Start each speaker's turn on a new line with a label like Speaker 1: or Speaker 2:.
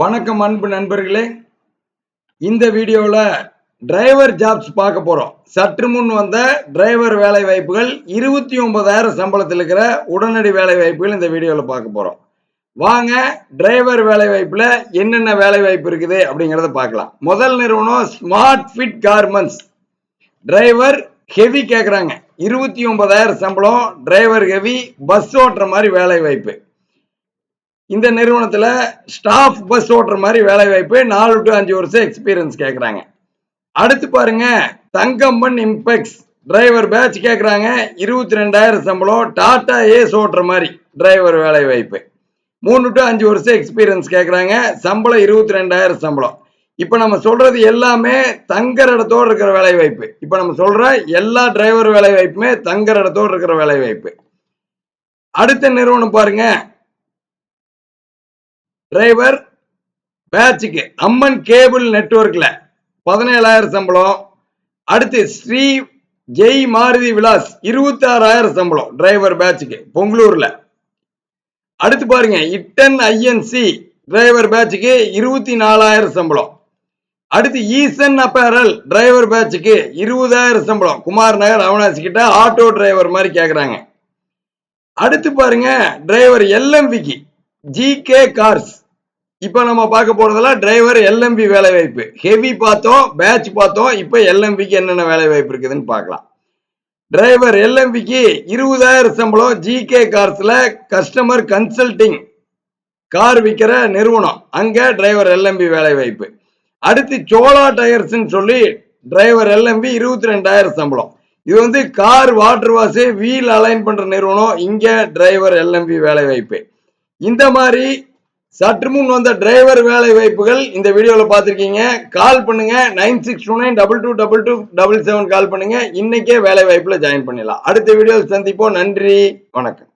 Speaker 1: வணக்கம் அன்பு நண்பர்களே. இந்த வீடியோவில் டிரைவர் ஜாப்ஸ் பார்க்க போகிறோம் சற்று முன் வந்த டிரைவர் வேலை வாய்ப்புகள் இருபத்தி ஒன்பதாயிரம் சம்பளத்தில் இருக்கிற உடனடி வேலை வாய்ப்புகள் இந்த வீடியோவில் பார்க்க போகிறோம் வாங்க டிரைவர் வேலை வாய்ப்பில் என்னென்ன வேலை வாய்ப்பு இருக்குது அப்படிங்கிறத பார்க்கலாம். முதல் நிறுவனம் smart fit garments driver heavy கேட்குறாங்க இருபத்தி ஒன்பதாயிரம் சம்பளம் டிரைவர் ஹெவி பஸ் ஓட்டுற மாதிரி வேலை வாய்ப்பு. இந்த நிறுவனத்தில் ஸ்டாஃப் பஸ் ஓட்டுற மாதிரி வேலை வாய்ப்பு நாலு டு அஞ்சு வருஷம் எக்ஸ்பீரியன்ஸ் கேட்குறாங்க அடுத்து பாருங்க தங்கம்பன் இம்பெக்ஸ் டிரைவர் பேட்ச் கேட்குறாங்க இருபத்தி ரெண்டாயிரம் சம்பளம் டாடா ஏஸ் ஓட்டுற மாதிரி டிரைவர் வேலை வாய்ப்பு. மூணு டு அஞ்சு வருஷம் எக்ஸ்பீரியன்ஸ் கேட்குறாங்க சம்பளம் இருபத்தி ரெண்டாயிரம் சம்பளம். இப்போ நம்ம சொல்றது எல்லாமே தங்குற இடத்தோடு இருக்கிற வேலை வாய்ப்பு. இப்போ நம்ம சொல்ற எல்லா டிரைவர் வேலை வாய்ப்புமே தங்குற இடத்தோடு இருக்கிற வேலை வாய்ப்பு. அடுத்த நிறுவனம் பாருங்கள் டிரைவர் பேட்சுக்கு அம்மன் கேபிள் நெட்ஒர்க்ல பதினேழாயிரம் சம்பளம். அடுத்து ஸ்ரீ ஜெய் மாருதி விலாஸ் இருபத்தி ஆறாயிரம் சம்பளம் டிரைவர் பேட்சுக்கு பொங்கலூர்ல. அடுத்து பாருங்க இட்டன் ஐஎன்சி டிரைவர் பேட்சுக்கு இருபத்தி நாலாயிரம் சம்பளம். அடுத்து ஈசன் அப்பேரல் டிரைவர் பேட்சுக்கு இருபதாயிரம் சம்பளம். குமார் நகர் அவனாசி கிட்ட ஆட்டோ டிரைவர் மாதிரி கேட்குறாங்க அடுத்து பாருங்க டிரைவர் எல்எம்விக்கு ஜி கே கார்ஸ் இப்போ நம்ம பார்க்க போறதெல்லாம் டிரைவர் எல்எம்பி வேலை வாய்ப்பு ஹெவி பார்த்தோம் பேட்ச் பார்த்தோம் இப்போ எல்எம்பிக்கு என்னென்ன வேலை வாய்ப்பு இருக்குதுன்னு பார்க்கலாம். டிரைவர் எல்எம்பிக்கு இருபதாயிரம் சம்பளம் ஜிகே கார்ஸில் கஸ்டமர் கன்சல்டிங் கார் விற்கிற நிறுவனம். அங்கே டிரைவர் எல்எம்பி வேலை வாய்ப்பு அடுத்து சோலா டயர்ஸ்ன்னு சொல்லி டிரைவர் எல்எம்பி இருபத்தி ரெண்டாயிரம் சம்பளம். இது வந்து car water wash wheel align பண்ணுற நிறுவனம். இங்கே டிரைவர் எல்எம்பி வேலை வாய்ப்பு இந்த மாதிரி சற்று முன் வந்த டிரைவர் வேலை வாய்ப்புகள் இந்த வீடியோவில் பார்த்துருக்கீங்க. கால் பண்ணுங்க. Nine six two nine double two double two double seven call பண்ணுங்க. இன்னைக்கே வேலை வாய்ப்பில் ஜாயின் பண்ணிடலாம். அடுத்த வீடியோவில் சந்திப்போம். நன்றி. வணக்கம்.